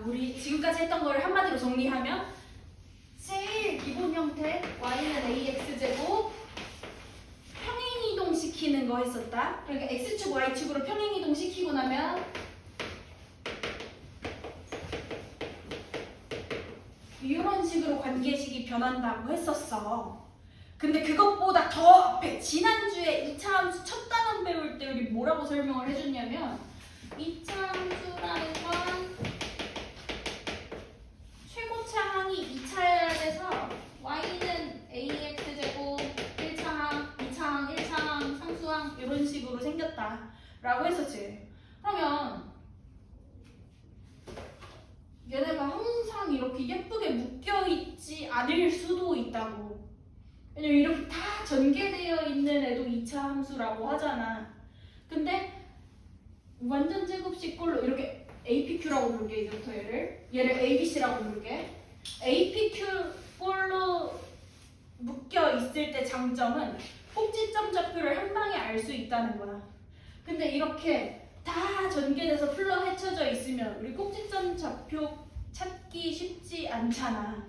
자, 우리 지금까지 했던 거를 한마디로 정리하면 제일 기본 형태 y는 ax 제곱 평행 이동 시키는 거 했었다. 그러니까 x축 y축으로 평행 이동 시키고 나면 이런 식으로 관계식이 변한다고 했었어. 근데 그것보다 더 앞에 지난주에 2차 함수 첫 단원 배울 때 우리 뭐라고 설명을 해줬냐면 2차 함수라는 건 최고차 항이 2차여야 돼서 y는 ax 제곱 1차 항, 2차 항, 1차 항, 상수항 이런 식으로 생겼다라고 했었지. 그러면 얘네가 항상 이렇게 예쁘게 묶여 있지 않을 수도 있다고. 왜냐면 이렇게 다 전개되어 있는 애도 2차 함수라고 하잖아. 근데 완전 제곱식 꼴로 이렇게 APQ라고 부를게 이제부터 얘를 얘를 ABC라고 부를게 APQ 꼴로 묶여 있을 때 장점은 꼭지점 좌표를 한 방에 알 수 있다는 거야. 근데 이렇게 다 전개돼서 풀러 헤쳐져 있으면 우리 꼭지점 좌표 찾기 쉽지 않잖아.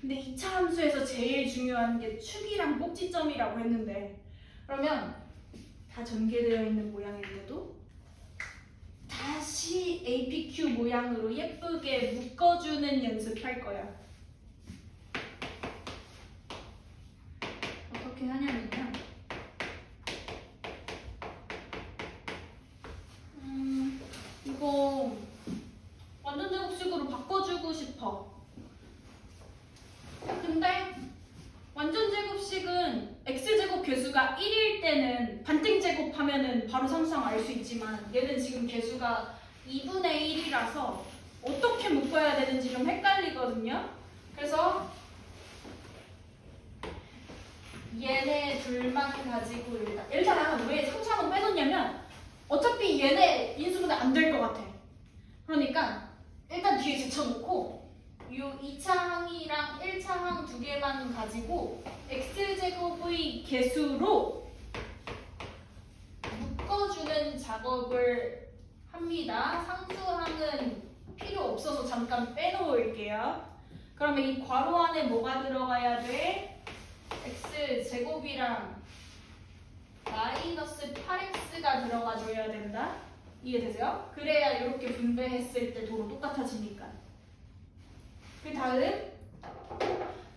근데 2차 함수에서 제일 중요한 게 축이랑 꼭지점이라고 했는데 그러면 다 전개되어 있는 모양인데도 다시 APQ 모양으로 예쁘게 묶어주는 연습할 거야. 어떻게 하냐면요. 음, 이거 완전 제곱식으로 바꿔주고 싶어. 근데 완전 제곱식은 x제곱 개수가 1일 때는 반등 제곱하면은 바로 상수항 알수 있지만 얘는 지금 개수가 2분의 1이라서 어떻게 묶어야 되는지 좀 헷갈리거든요. 그래서 얘네 둘만 가지고 일단 일단 왜 상수항은 빼놓냐면 어차피 얘네 인수분해 안 될 것 같아. 그러니까 일단 뒤에 제쳐놓고 요 2차 항이랑 1차 항 두 개만 가지고 x제곱의 개수로 묶어주는 작업을 합니다. 상수항은 필요 없어서 잠깐 빼놓을게요. 그러면 이 괄호 안에 뭐가 들어가야 돼? x제곱이랑 마이너스 8x가 들어가 줘야 된다. 이해되세요? 그래야 이렇게 분배했을 때 도로 똑같아지니까. 그 다음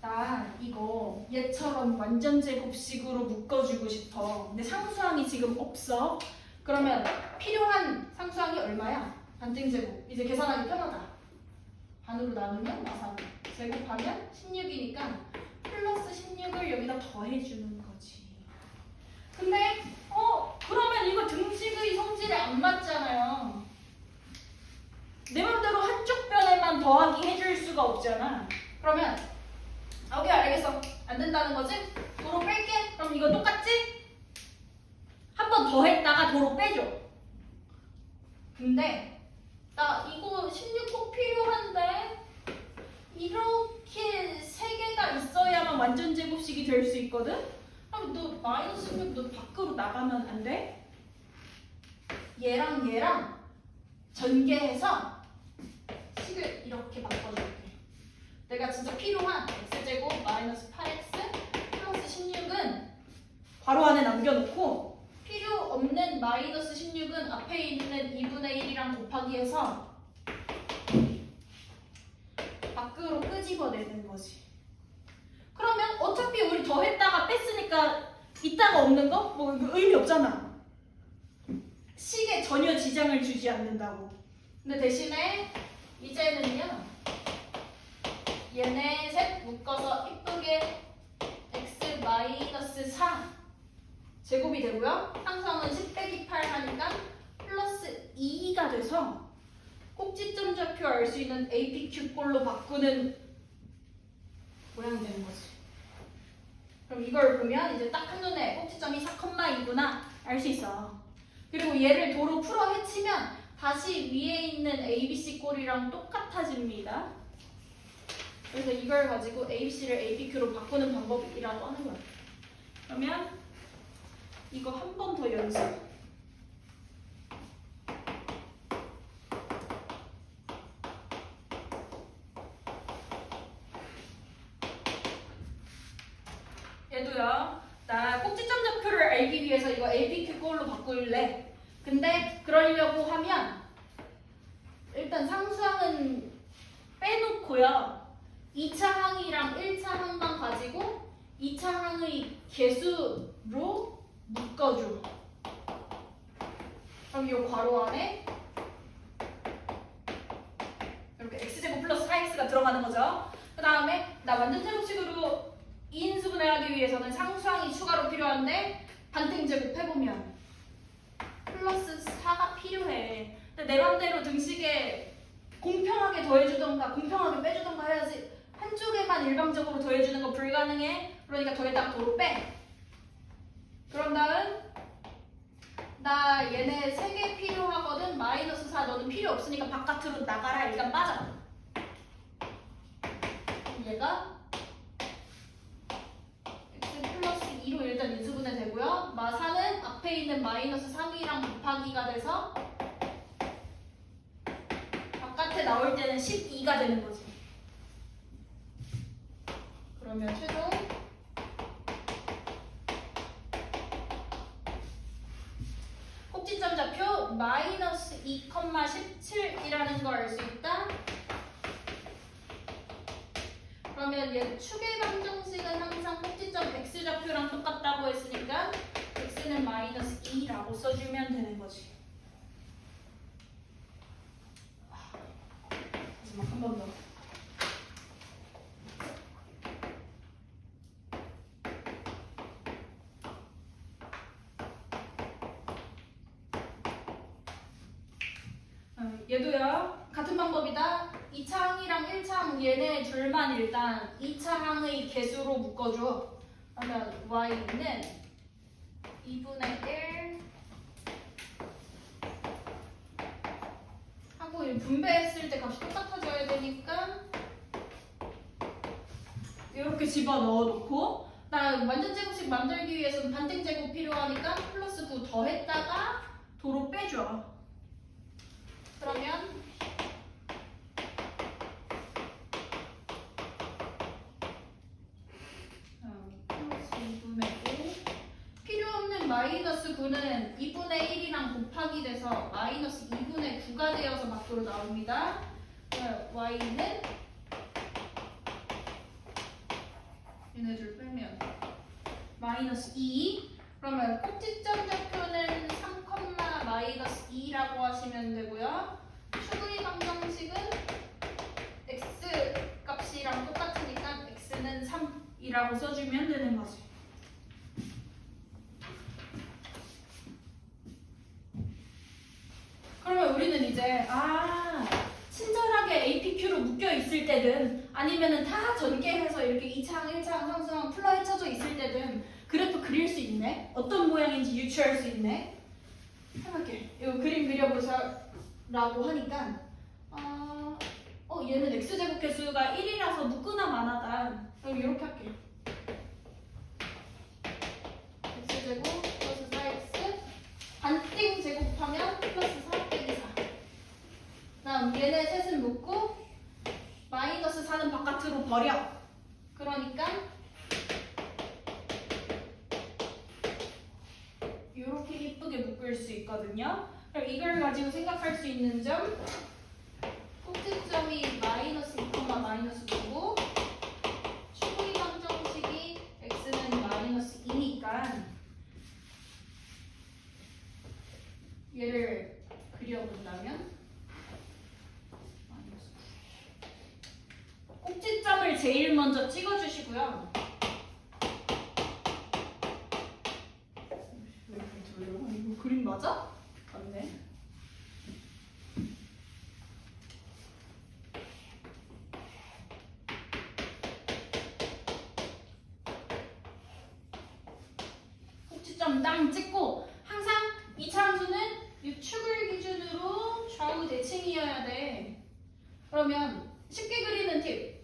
나 이거 얘처럼 완전 제곱식으로 묶어주고 싶어. 근데 상수항이 지금 없어. 그러면 필요한 상수항이 얼마야? 반등 제곱. 이제 계산하기 편하다. 반으로 나누면 마삼. 제곱하면 16이니까 플러스 16을 여기다 더해주는 거지. 근데 어 그러면 이거 등식의 성질에 안 맞잖아요. 내 맘대로 한쪽 변에만 더하기 해줄 수가 없잖아. 그러면 알겠어. 안 된다는 거지? 도로 뺄게. 그럼 이거 똑같지? 한 번 더 했다가 도로 빼줘. 근데 나 이거 16꼭 필요한데 이렇게 세 개가 있어야만 완전 제곱식이 될 수 있거든? 그럼 너 마이너스 16 너 밖으로 나가면 안 돼? 얘랑 얘랑 전개해서 식을 이렇게 바 내가 진짜 필요한 x제곱 마이너스 8x 플러스 16은 괄호 안에 남겨놓고 필요 없는 마이너스 16은 앞에 있는 2분의 1이랑 곱하기 해서 밖으로 끄집어내는 거지. 그러면 어차피 우리 더했다가 뺐으니까 이따가 없는 거? 뭐 의미 없잖아. 식에 전혀 지장을 주지 않는다고. 근데 대신에 이제는요. 얘네 셋 묶어서 이쁘게 x 마이너스 4 제곱이 되고요. 항성은 10 빼기 8 하니까 플러스 2가 돼서 꼭지점 좌표 알 수 있는 APQ 꼴로 바꾸는 모양이 되는 거지. 그럼 이걸 보면 이제 딱 한눈에 꼭지점이 4,2구나 알 수 있어. 그리고 얘를 도로 풀어 헤치면 다시 위에 있는 ABC 꼴이랑 똑같아집니다. 그래서 이걸 가지고 ABC를 APQ로 바꾸는 방법이라고 하는 거야. 그러면 이거 한 번 더 연습. 얘도요. 나 꼭지점 좌표를 알기 위해서 이거 APQ 걸로 바꿀래. 근데 그러려고 하면 일단 상수항은 빼놓고요. 2차 항이랑 1차 항만 가지고 2차 항의 개수 로 묶어줘. 그럼 이 괄호 안에 이렇게 x제곱 플러스 4x가 들어가는 거죠. 그 다음에 나 완전 제곱식으로 인수분해 하기 위해서는 상수항이 추가로 필요한데 반등 제곱해보면 플러스 4가 필요해. 근데 내 맘대로 등식에 공평하게 더해주던가 공평하게 빼주던가 해야지 한쪽에만 일방적으로 더해주는 거 불가능해. 그러니까 더했다가 도로 빼. 그런 다음 나 얘네 세 개 필요하거든. 마이너스 4 너는 필요 없으니까 바깥으로 나가라. 일단 빠져. 그럼 얘가 x 플러스 2로 일단 인수분해 되고요. 마4는 앞에 있는 마이너스 3이랑 곱하기가 돼서 바깥에 나올 때는 12가 되는 거지. 그러면 최종 꼭지점 좌표 마이너스 2,17이라는 걸 알 수 있다. 그러면 얘 축의 방정식은 항상 꼭지점 x 좌표랑 똑같다고 했으니까 x는 마이너스 2라고 써주면 되는 거지. 마지막 한 번 더. 어, 얘도요 같은 방법이다 2차 항이랑 1차 항 얘네 둘만 일단 2차 항의 개수로 묶어줘. 그러면 y는 2분의 1 하고 이 분배했을 때 값이 똑같아져야 되니까 이렇게 집어 넣어놓고 나 완전 제곱식 만들기 위해서는 반등 제곱 필요하니까 플러스 9 더했다가 도로 빼줘. 그러면 어, 플러스 2분의 5 필요 없는 마이너스 9는 2분의 1이랑 곱하기 돼서 마이너스 2분의 9가 되어서 밖으로 나옵니다. y는 얘네들 빼면 마이너스 2 그러면 꼭지점 좌표는 3, 마이너스 2라고 하시면 되고요. 추구의 방정식은 x 값이랑 똑같으니까 x는 3이라고 써주면 되는 거지. 그러면 우리는 이제 아 친절하게 APQ로 묶여 있을 때든 아니면은 다 전개해서 이렇게 2차항, 1차항, 상수항 풀어헤쳐져 있을 때든 그래프 그릴 수 있네. 어떤 모양인지 유추할 수 있네. 해볼게. 이거 그림 그려보자라고 하니까 어, 어 얘는 x 제곱 개수가 1이라서 묶으나 마나다. 그럼 이렇게 할게. 1에 셋을 묶고 마이너스 4는 바깥으로 버려. 그러니까 이렇게 예쁘게 묶을 수 있거든요. 그럼 이걸 가지고 생각할 수 있는 점 꼭지점이 마이너스 2, 마이너스 2고 추구의 방정식이 x는 마이너스 2니까 얘를 그려본다면 제일 먼저 찍어주시고요. 왜 이렇게 돌려? 이거 그림 맞아? 맞네. 꼭지점 땅 찍고 항상 이 차함수는 이 축을 기준으로 좌우 대칭이어야 돼. 그러면 쉽게 그리는 팁.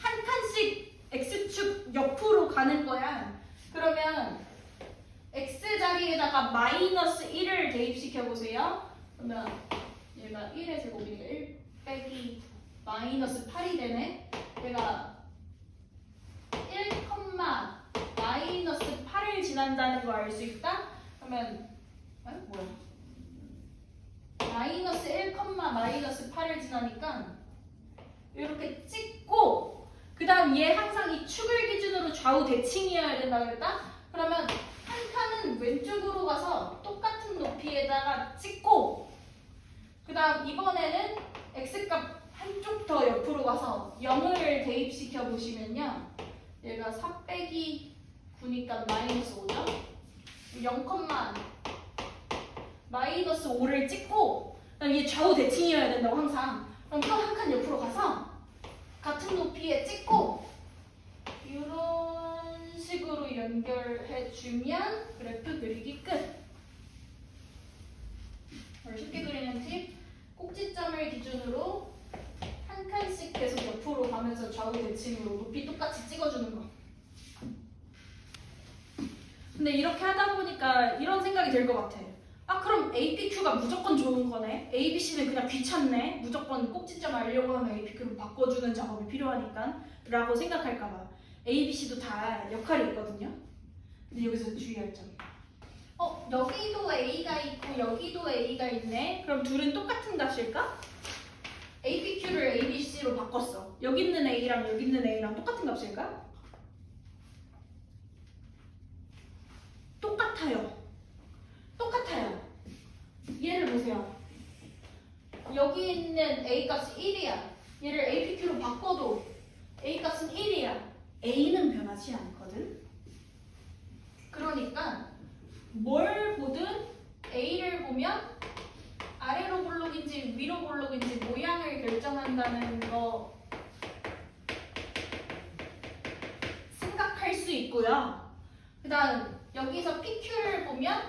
한 칸씩 x축 옆으로 가는 거야. 그러면 x 자리에다가 마이너스 1을 대입시켜 보세요. 그러면 얘가 1의 제곱이니까 1 빼기 마이너스 8이 되네. 얘가 1, 마이너스 지난다는 거 알 수 있다? 그러면 에? 뭐야? 마이너스 1, 마이너스 8을 지나니까 이렇게 찍고 그 다음 얘 항상 이 축을 기준으로 좌우 대칭이어야 된다 그랬다? 그러면 한 칸은 왼쪽으로 가서 똑같은 높이에다가 찍고 그 다음 이번에는 x값 한쪽 더 옆으로 가서 0을 대입시켜 보시면요. 얘가 4 빼기 9니까 마이너스 5죠 0, 마이너스 5를 찍고 그다음 얘 좌우 대칭이어야 된다고 항상. 그럼 또 한 칸 옆으로 가서 높이에 찍고 이런 식으로 연결해 주면 그래프 그리기 끝. 뭘 쉽게 그리는 팁 꼭지점을 기준으로 한 칸씩 계속 옆으로 가면서 좌우 대칭으로 높이 똑같이 찍어주는 거. 근데 이렇게 하다 보니까 이런 생각이 들 것 같아. 아 그럼 APQ가 무조건 좋은 거네. ABC는 그냥 귀찮네. 무조건 꼭지점 알려고 하면 APQ로 바꿔주는 작업이 필요하니까 라고 생각할까봐. ABC도 다 역할이 있거든요. 근데 여기서 주의할 점. 어 여기도 A가 있고 여기도 A가 있네. 그럼 둘은 똑같은 값일까? APQ를 ABC로 바꿨어. 여기 있는 A랑 여기 있는 A랑 똑같은 값일까? 똑같아요. 똑같아요. 얘를 보세요. 여기 있는 A 값이 1이야. 얘를 APQ로 바꿔도 A 값은 1이야. A는 변하지 않거든. 그러니까 뭘 보든 A를 보면 아래로 볼록인지 위로 볼록인지 모양을 결정한다는 거 생각할 수 있고요. 그 다음 여기서 PQ를 보면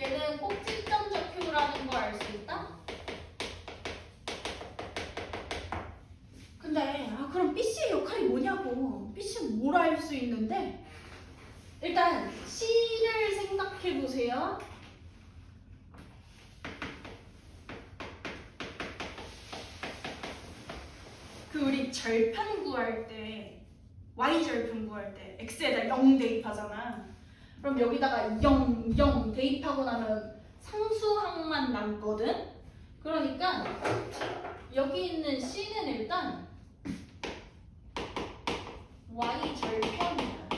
얘는 꼭지점 좌표라는 걸 알 수 있다? 근데 아 그럼 BC의 역할이 뭐냐고 뭘알수 있는데? 일단 C를 생각해 보세요. 그 우리 절편 구할 때 y 절편 구할 때 x에다 0 대입하잖아. 그럼 여기다가 0, 0 대입하고 나면 상수항만 남거든? 그러니까 여기 있는 C는 일단 y 절편이야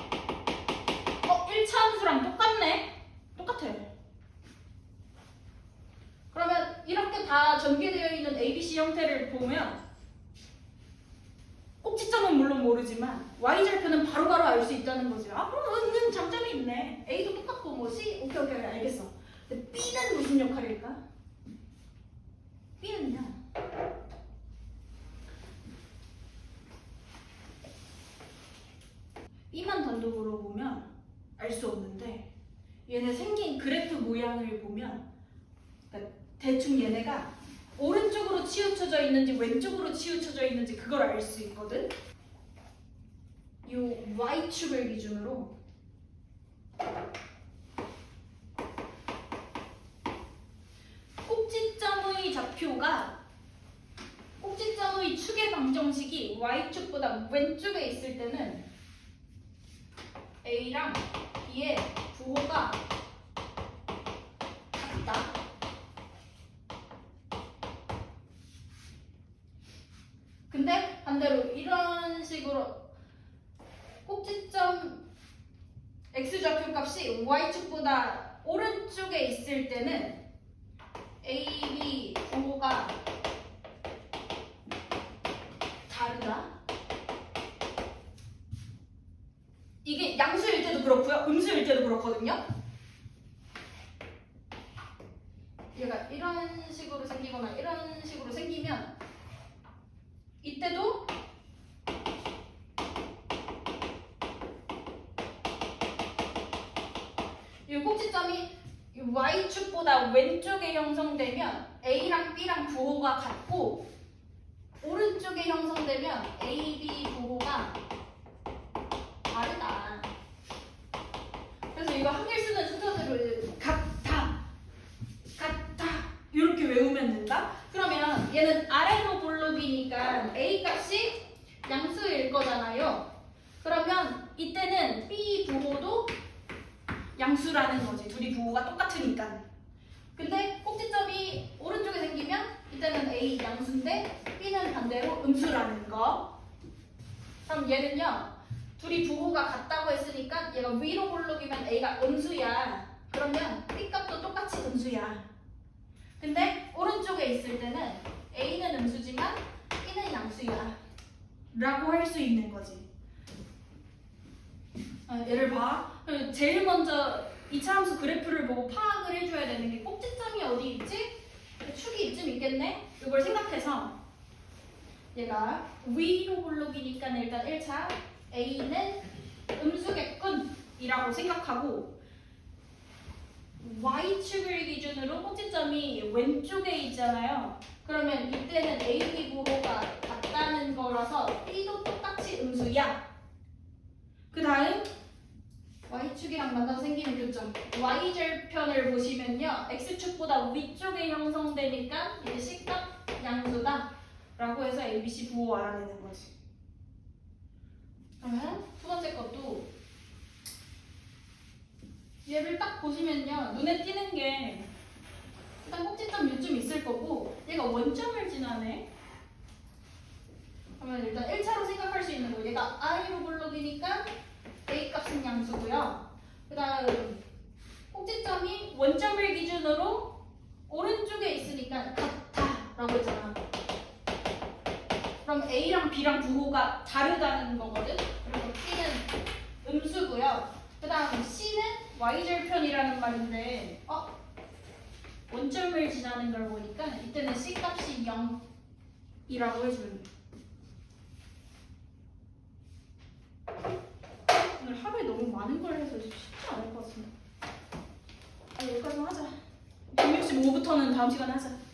어? 1차 함수랑 똑같네 똑같아 그러면 이렇게 다 전개되어 있는 ABC 형태를 보면 꼭지점은 물론 모르지만 y절편은 바로바로 알 수 있다는 거지. 아 그럼 은근 장점이 있네. A도 똑같고 뭐 C 오케이 오케이 알겠어. 근데 B는 무슨 역할일까? B는요. B만 단독으로 보면 알 수 없는데 얘네 생긴 그래프 모양을 보면 그러니까 대충 얘네가 오른쪽으로 치우쳐져 있는지 왼쪽으로 치우쳐져 있는지 그걸 알 수 있거든. 이 y축을 기준으로 꼭지점의 좌표가 꼭지점의 축의 방정식이 y축보다 왼쪽에 있을 때는 a랑 b의 부호가 같다. 근데 반대로 이런 식으로 꼭지점 x 좌표 값이 y축보다 오른쪽에 있을 때는 a, b 부호가 다르다. 이게 양수일 때도 그렇고요. 음수일 때도 그렇거든요. 얘가 이런 식으로 생기거나 이런 식으로 생기면 이때도 이 꼭지점이 이 y축보다 왼쪽에 형성되면 a랑 b랑 부호가 같고 오른쪽에 형성되면 a, b 부호가 다르다. 그래서 이거 한글 쓰는 순서대로 같다, 같다 이렇게 외우면 된다. 그러면 얘는 아래로 볼록이니까 a 값이 양수일 거잖아요. 그러면 이때는 B 부호도 양수라는 거지. 둘이 부호가 똑같으니까. 근데 꼭지점이 오른쪽에 생기면 이때는 A 양수인데 B는 반대로 음수라는 거. 그럼 얘는요. 둘이 부호가 같다고 했으니까 얘가 위로 볼록이면 A가 음수야. 그러면 B 값도 똑같이 음수야. 근데 오른쪽에 있을 때는 A는 음수지만 B는 양수야. 라고 할 수 있는 거지. 아, 얘를 봐. 제일 먼저 이차 함수 그래프를 보고 파악을 해줘야 되는 게 꼭지점이 어디 있지? 축이 이쯤 있겠네? 이걸 생각해서 얘가 위로 볼록이니까 일단 1차 A는 음수겠군 이라고 생각하고 Y축을 기준으로 꼭지점이 왼쪽에 있잖아요. 그러면 이때는 부호가 같다는 거라서 B도 똑같이 음수야. 그 다음 Y축이랑 만나서 생기는 교점 Y절편을 보시면요 X축보다 위쪽에 형성되니까 이게 C값 양수다 라고 해서 ABC 부호 알아내는 거지 그러면 두 번째 것도 얘를 딱 보시면요 눈에 띄는 게 일단 꼭지점 요쯤 있을 거고 얘가 원점을 지나네 그러면 일단 1차로 생각할 수 있는 거 얘가 I로 블록이니까 A 값은 양수고요. 그 다음 꼭지점이 원점을 기준으로 오른쪽에 있으니까 같다라고 했잖아. 그럼 A랑 B랑 부호가 다르다는 거거든. 그리고 T는 음수고요. 그 다음 C는 Y절편이라는 말인데 어? 원점을 지나는 걸 보니까 이때는 C 값이 0이라고 해주면 돼. 오늘 하루에 너무 많은 걸 해서 쉽지 않을 것 같습니다. 아, 여기까지만 하자. 165부터는 다음 시간에 하자.